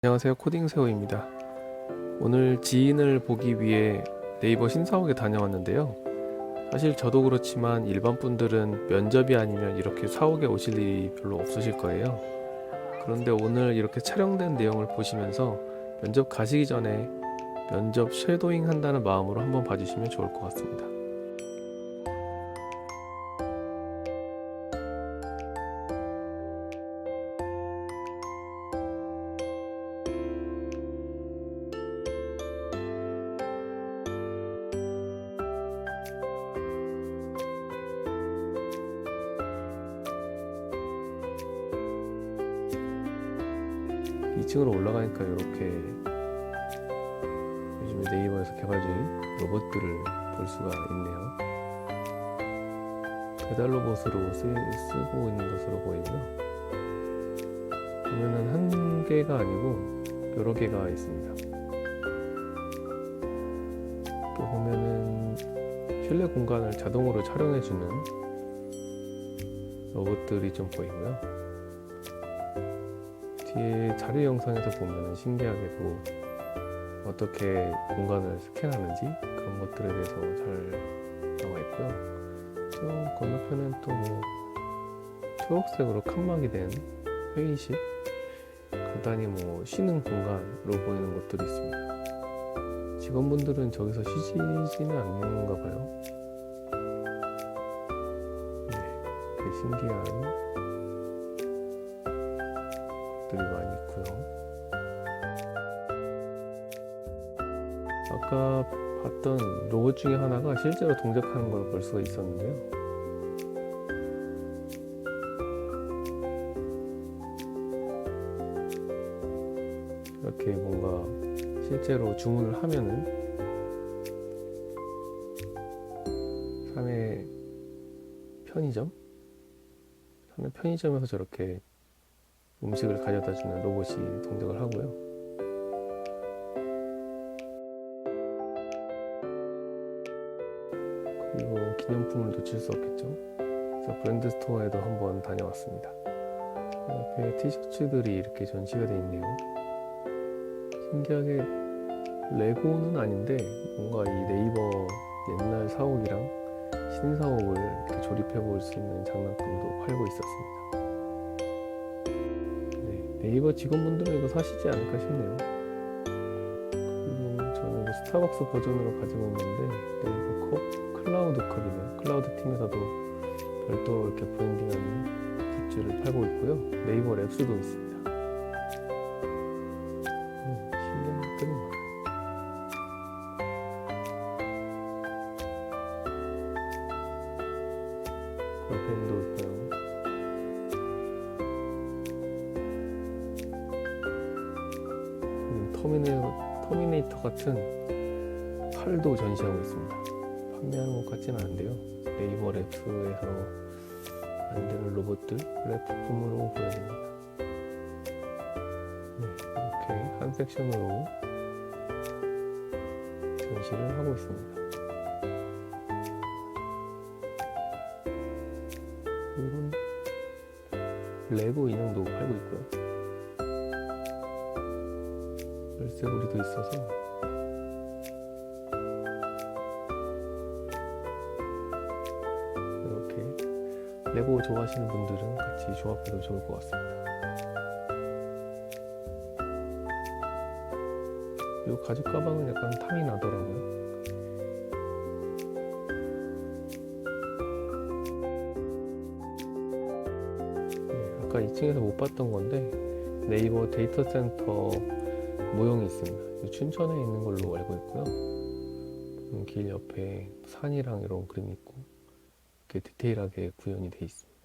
안녕하세요. 코딩세호입니다. 오늘 지인을 보기 위해 네이버 신사옥에 다녀왔는데요. 사실 저도 그렇지만 일반 분들은 면접이 아니면 이렇게 사옥에 오실 일이 별로 없으실 거예요. 그런데 오늘 이렇게 촬영된 내용을 보시면서 면접 가시기 전에 면접 쉐도잉 한다는 마음으로 한번 봐주시면 좋을 것 같습니다 이층으로 올라가니까 이렇게 요즘에 네이버에서 개발 중인 로봇들을 볼 수가 있네요. 배달 로봇으로 쓰, 쓰고 있는 것으로 보이고요. 보면은 한 개가 아니고 여러 개가 있습니다. 또 보면은 실내 공간을 자동으로 촬영해주는 로봇들이 좀 보이고요. 뒤에 자료 영상에서 보면 신기하게도 어떻게 공간을 스캔하는지 그런 것들에 대해서 잘 나와 있고요. 또뭐 초록색으로 칸막이 된 회의실, 간단히 뭐 쉬는 공간으로 보이는 것들이 있습니다. 직원분들은 저기서 쉬지는 않는 건가 봐요. 네, 되게 신기한 것들이 많이 있고요. 아까 봤던 로봇 중에 하나가 실제로 동작하는 걸 볼 수가 있었는데요. 이렇게 뭔가 실제로 주문을 하면은 3회 편의점? 3회 편의점에서 저렇게 음식을 가져다 주는 로봇이 동작을 하고요. 그리고 기념품을 놓칠 수 없겠죠. 그래서 브랜드 스토어에도 한번 다녀왔습니다. 옆에 티셔츠들이 이렇게 전시가 되어 있네요. 신기하게 레고는 아닌데 뭔가 이 네이버 옛날 사옥이랑 신사옥을 이렇게 조립해 볼 수 있는 장난감도 팔고 있었습니다. 네, 네이버 직원분들은 이거 사시지 않을까 싶네요. 그리고 저는 이거 스타벅스 버전으로 가지고 있는데 네이버 컵 클라우드 컵이네요. 클라우드 팀에서도 별도로 이렇게 브랜딩하는 굿즈를 팔고 있고요. 네이버 랩스도 있습니다. 음, 신기한 것들이 많아요. 볼펜도 있고요. 터미네이터, 터미네이터 같은 팔도 전시하고 있습니다. 판매하는 것 같지는 않은데요. 네이버 랩스에서 만드는 로봇들 랩품으로 보여집니다. 네, 이렇게 한 섹션으로 전시를 하고 있습니다. 이런 레고 인형도 팔고 있고요. 열쇠고리도 있어서 이렇게 레고 좋아하시는 분들은 같이 조합해도 좋을 것 같습니다. 이 가죽 가방은 약간 탐이 나더라고요. 네, 아까 2층에서 못 봤던 건데 네이버 데이터 센터 모형이 있습니다. 이 춘천에 있는 걸로 알고 있고요. 음, 길 옆에 산이랑 이런 그림이 있고 이렇게 디테일하게 구현이 돼 있습니다.